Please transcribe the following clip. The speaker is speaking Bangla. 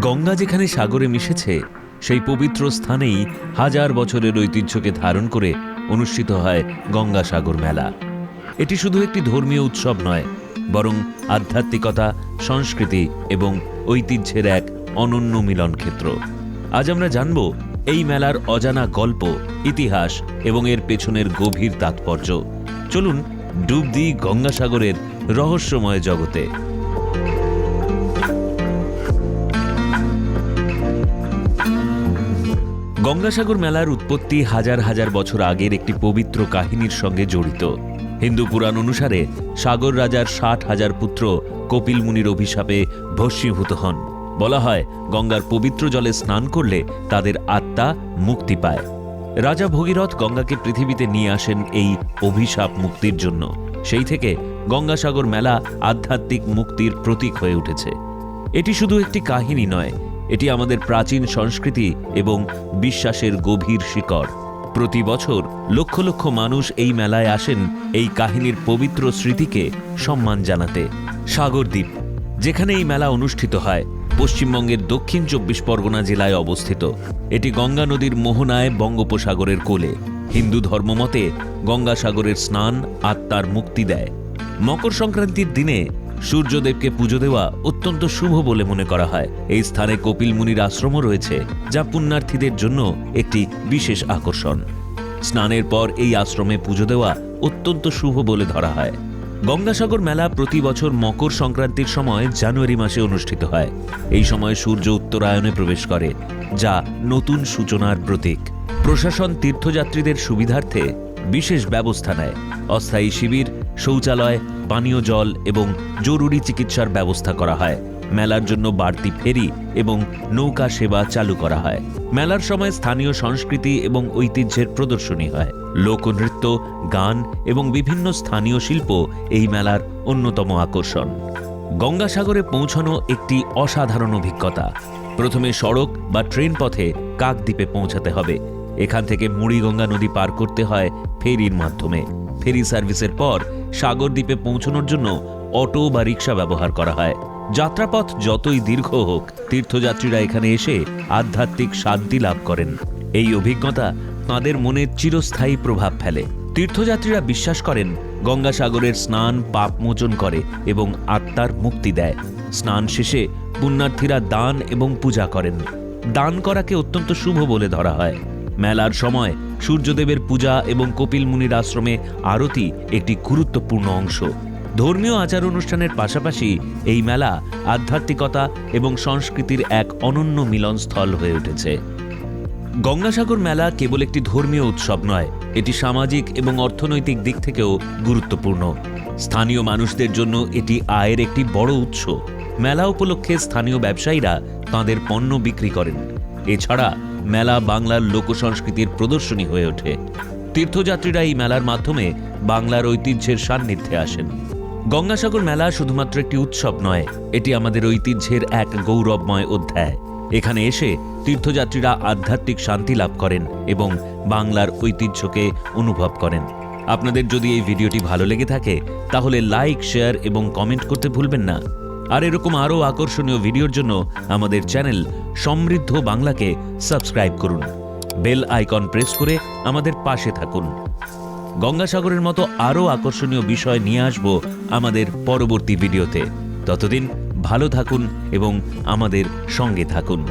গঙ্গা যেখানে সাগরে মিশেছে, সেই পবিত্র স্থানেই হাজার বছরের ঐতিহ্যকে ধারণ করে অনুষ্ঠিত হয় গঙ্গাসাগর মেলা। এটি শুধু একটি ধর্মীয় উৎসব নয়, বরং আধ্যাত্মিকতা, সংস্কৃতি এবং ঐতিহ্যের এক অনন্য মিলন ক্ষেত্র আজ আমরা জানব, এই মেলার অজানা গল্প, ইতিহাস এবং এর পেছনের গভীর তাৎপর্য। চলুন ডুব দিই গঙ্গাসাগরের রহস্যময় জগতে। গঙ্গাসাগর মেলার উৎপত্তি হাজার হাজার বছর আগের একটি পবিত্র কাহিনীর সঙ্গে জড়িত। হিন্দু পুরাণ অনুসারে সাগর রাজার ষাট হাজার পুত্র কপিল মুনির অভিশাপে ভস্মীভূত হন। বলা হয়, গঙ্গার পবিত্র জলে স্নান করলে তাদের আত্মা মুক্তি পায়। রাজা ভগীরথ গঙ্গাকে পৃথিবীতে নিয়ে আসেন এই অভিশাপ মুক্তির জন্য। সেই থেকে গঙ্গাসাগর মেলা আধ্যাত্মিক মুক্তির প্রতীক হয়ে উঠেছে। এটি শুধু একটি কাহিনী নয় এটি আমাদের প্রাচীন সংস্কৃতি এবং বিশ্বাসের গভীর শিকড়। প্রতি বছর লক্ষ লক্ষ মানুষ এই মেলায় আসেন এই কাহিনীর পবিত্র স্মৃতিকে সম্মান জানাতে। সাগরদ্বীপ, যেখানে এই মেলা অনুষ্ঠিত হয়, পশ্চিমবঙ্গের দক্ষিণ চব্বিশ পরগনা জেলায় অবস্থিত। এটি গঙ্গা নদীর মোহনায় বঙ্গোপসাগরের কোলে। হিন্দু ধর্মমতে গঙ্গাসাগরের স্নান আত্মার মুক্তি দেয়। মকর সংক্রান্তির দিনে সূর্যদেবকে পুজো দেওয়া অত্যন্ত শুভ বলে মনে করা হয়। এই স্থানে কপিল মুনির আশ্রমও রয়েছে, যা পুণ্যার্থীদের জন্য একটি বিশেষ আকর্ষণ। স্নানের পর এই আশ্রমে পুজো দেওয়া অত্যন্ত শুভ বলে ধরা হয়। গঙ্গাসাগর মেলা প্রতি বছর মকর সংক্রান্তির সময় জানুয়ারি মাসে অনুষ্ঠিত হয়। এই সময় সূর্য উত্তরায়ণে প্রবেশ করে, যা নতুন সূচনার প্রতীক। প্রশাসন তীর্থযাত্রীদের সুবিধার্থে বিশেষ ব্যবস্থা নেয়। অস্থায়ী শিবির শৌচালয়, পানীয় জল এবং জরুরি চিকিৎসার ব্যবস্থা করা হয়। মেলার জন্য বাড়তি ফেরি এবং নৌকা সেবা চালু করা হয়। মেলার সময় স্থানীয় সংস্কৃতি এবং ঐতিহ্যের প্রদর্শনী হয়। লোকনৃত্য, গান এবং বিভিন্ন স্থানীয় শিল্প এই মেলার অন্যতম আকর্ষণ। গঙ্গাসাগরে পৌঁছানো একটি অসাধারণ অভিজ্ঞতা। প্রথমে সড়ক বা ট্রেন পথে কাকদ্বীপে পৌঁছাতে হবে। এখান থেকে মুড়িগঙ্গা নদী পার করতে হয় ফেরির মাধ্যমে। ফেরি সার্ভিসের পর সাগরদ্বীপে পৌঁছানোর জন্য অটো বা রিক্সা ব্যবহার করা হয়। যাত্রাপথ যতই দীর্ঘ হোক, তীর্থযাত্রীরা এখানে এসে আধ্যাত্মিক শান্তি লাভ করেন। এই অভিজ্ঞতা তাঁদের মনে চিরস্থায়ী প্রভাব ফেলে। তীর্থযাত্রীরা বিশ্বাস করেন, গঙ্গাসাগরের স্নান পাপ মোচন করে এবং আত্মার মুক্তি দেয়। স্নান শেষে পুণ্যার্থীরা দান এবং পূজা করেন। দান করাকে অত্যন্ত শুভ বলে ধরা হয়। মেলার সময় সূর্যদেবের পূজা এবং কপিল মুনির আশ্রমে আরতি একটি গুরুত্বপূর্ণ অংশ। ধর্মীয় আচার অনুষ্ঠানের পাশাপাশি এই মেলা আধ্যাত্মিকতা এবং সংস্কৃতির এক অনন্য মিলনস্থল হয়ে উঠেছে। গঙ্গাসাগর মেলা কেবল একটি ধর্মীয় উৎসব নয়, এটি সামাজিক এবং অর্থনৈতিক দিক থেকেও গুরুত্বপূর্ণ। স্থানীয় মানুষদের জন্য এটি আয়ের একটি বড় উৎস। মেলা উপলক্ষে স্থানীয় ব্যবসায়ীরা তাঁদের পণ্য বিক্রি করেন। এছাড়া মেলা বাংলার লোকসংস্কৃতির প্রদর্শনী হয়ে ওঠে। তীর্থযাত্রীরা এই মেলার মাধ্যমে বাংলার ঐতিহ্যের সান্নিধ্যে আসেন। গঙ্গাসাগর মেলা শুধুমাত্র একটি উৎসব নয়, এটি আমাদের ঐতিহ্যের এক গৌরবময় অধ্যায়। এখানে এসে তীর্থযাত্রীরা আধ্যাত্মিক শান্তি লাভ করেন এবং বাংলার ঐতিহ্যকে অনুভব করেন। আপনাদের যদি এই ভিডিওটি ভালো লেগে থাকে, তাহলে লাইক, শেয়ার এবং কমেন্ট করতে ভুলবেন না। আর এরকম আরও আকর্ষণীয় ভিডিওর জন্য আমাদের চ্যানেল সমৃদ্ধ বাংলাকে সাবস্ক্রাইব করুন। বেল আইকন প্রেস করে আমাদের পাশে থাকুন। গঙ্গাসাগরের মতো আরও আকর্ষণীয় বিষয় নিয়ে আসব আমাদের পরবর্তী ভিডিওতে। ততদিন ভালো থাকুন এবং আমাদের সঙ্গে থাকুন।